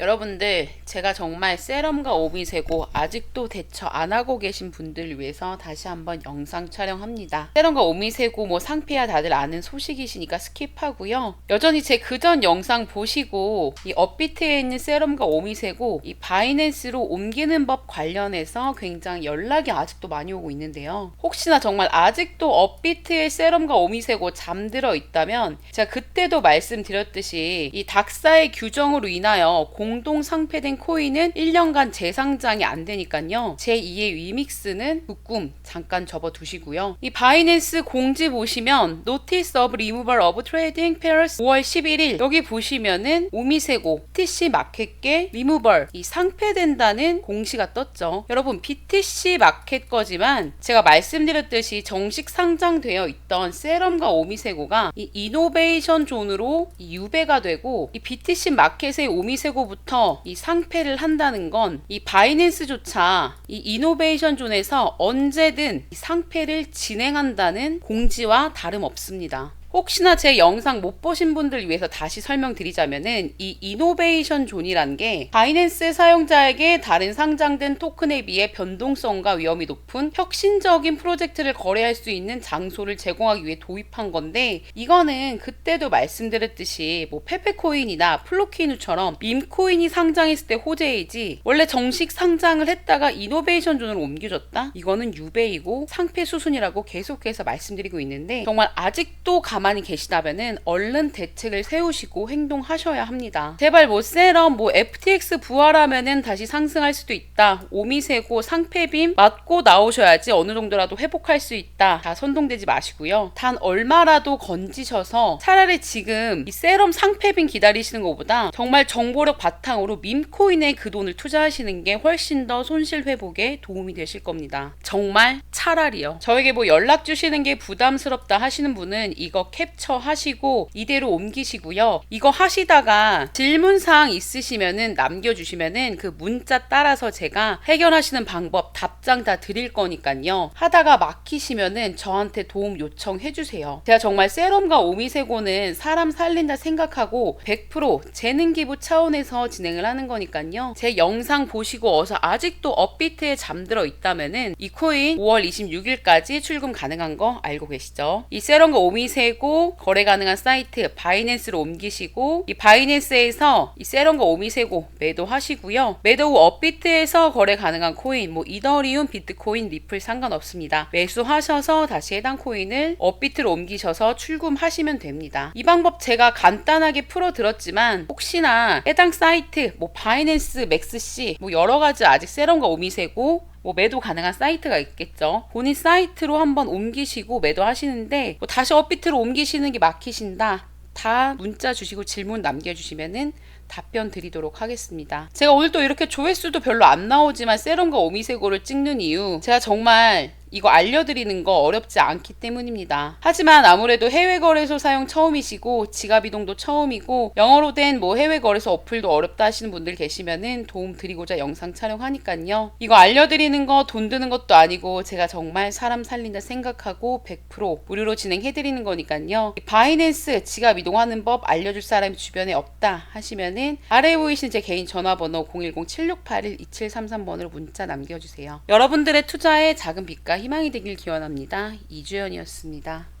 여러분들 제가 정말 세럼과 오미세고 아직도 대처 안 하고 계신 분들을 위해서 다시 한번 영상 촬영합니다. 세럼과 오미세고 뭐 상피야 다들 아는 소식이시니까 스킵하고요. 여전히 제 그전 영상 보시고 이 업비트에 있는 세럼과 오미세고 이 바이낸스로 옮기는 법 관련해서 굉장히 연락이 아직도 많이 오고 있는데요. 혹시나 정말 아직도 업비트의 세럼과 오미세고 잠들어 있다면 제가 그때도 말씀드렸듯이 이 닥사의 규정으로 인하여 공동 상폐된 코인은 1년간 재상장이 안 되니까요. 제2의 위믹스는 묶음 잠깐 접어 두시고요. 이 바이낸스 공지 보시면 Notice of Removal of Trading Pairs 5월 11일 여기 보시면은 오미세고 BTC 마켓계 리무벌 이 상폐된다는 공시가 떴죠. 여러분 BTC 마켓 거지만 제가 말씀드렸듯이 정식 상장되어 있던 세럼과 오미세고가 이 이노베이션 존으로 이 유배가 되고 이 BTC 마켓의 오미세고부터 이 상패를 한다는 건 이 바이낸스조차 이 이노베이션 존에서 언제든 이 상패를 진행한다는 공지와 다름없습니다. 혹시나 제 영상 못 보신 분들 위해서 다시 설명드리자면은 이 이노베이션 존이라는 게 바이낸스 사용자에게 다른 상장된 토큰에 비해 변동성과 위험이 높은 혁신적인 프로젝트를 거래할 수 있는 장소를 제공하기 위해 도입한 건데 이거는 그때도 말씀드렸듯이 뭐 페페코인이나 플로키누처럼 밈코인이 상장했을 때 호재이지 원래 정식 상장을 했다가 이노베이션 존으로 옮겨졌다? 이거는 유배이고 상패 수순이라고 계속해서 말씀드리고 있는데 정말 아직도 가만히 계시다면은 얼른 대책을 세우시고 행동하셔야 합니다. 제발 뭐 세럼 뭐 FTX 부활하면은 다시 상승할 수도 있다. 오미세고 상패빔 맞고 나오셔야지 어느 정도라도 회복할 수 있다. 다 선동되지 마시고요. 단 얼마라도 건지셔서 차라리 지금 이 세럼 상패빔 기다리시는 것보다 정말 정보력 바탕으로 밈코인에 그 돈을 투자하시는 게 훨씬 더 손실 회복에 도움이 되실 겁니다. 정말 차라리요. 저에게 뭐 연락 주시는 게 부담스럽다 하시는 분은 이거 캡처하시고 이대로 옮기시고요. 이거 하시다가 질문사항 있으시면은 남겨주시면은 그 문자 따라서 제가 해결하시는 방법 답장 다 드릴 거니까요. 하다가 막히시면은 저한테 도움 요청해 주세요. 제가 정말 세럼과 오미세고는 사람 살린다 생각하고 100% 재능 기부 차원에서 진행을 하는 거니까요. 제 영상 보시고 어서 아직도 업비트에 잠들어 있다면은 이 코인 5월 26일까지 출금 가능한 거 알고 계시죠? 이 세럼과 오미세고 거래 가능한 사이트 바이낸스로 옮기시고 이 바이낸스에서 이 세럼과 오미세고 매도하시고요. 매도 후 업비트에서 거래 가능한 코인 뭐 이더리움, 비트코인, 리플 상관없습니다. 매수하셔서 다시 해당 코인을 업비트로 옮기셔서 출금하시면 됩니다. 이 방법 제가 간단하게 풀어 드렸지만 혹시나 해당 사이트 뭐 바이낸스, 맥스시 뭐 여러 가지 아직 세럼과 오미세고 뭐 매도 가능한 사이트가 있겠죠. 본인 사이트로 한번 옮기시고 매도하시는데 뭐 다시 업비트로 옮기시는 게 막히신다. 다 문자 주시고 질문 남겨주시면은 답변 드리도록 하겠습니다. 제가 오늘 또 이렇게 조회수도 별로 안 나오지만 세럼과 오미세고를 찍는 이유 제가 정말 이거 알려드리는 거 어렵지 않기 때문입니다. 하지만 아무래도 해외 거래소 사용 처음이시고 지갑 이동도 처음이고 영어로 된 뭐 해외 거래소 어플도 어렵다 하시는 분들 계시면은 도움 드리고자 영상 촬영하니까요. 이거 알려드리는 거 돈 드는 것도 아니고 제가 정말 사람 살린다 생각하고 100% 무료로 진행해드리는 거니까요. 바이낸스 지갑 이동하는 법 알려줄 사람이 주변에 없다 하시면은 아래에 보이신 제 개인 전화번호 010-7681-2733번으로 문자 남겨주세요. 여러분들의 투자에 작은 빛과 희망이 되길 기원합니다. 이주연이었습니다.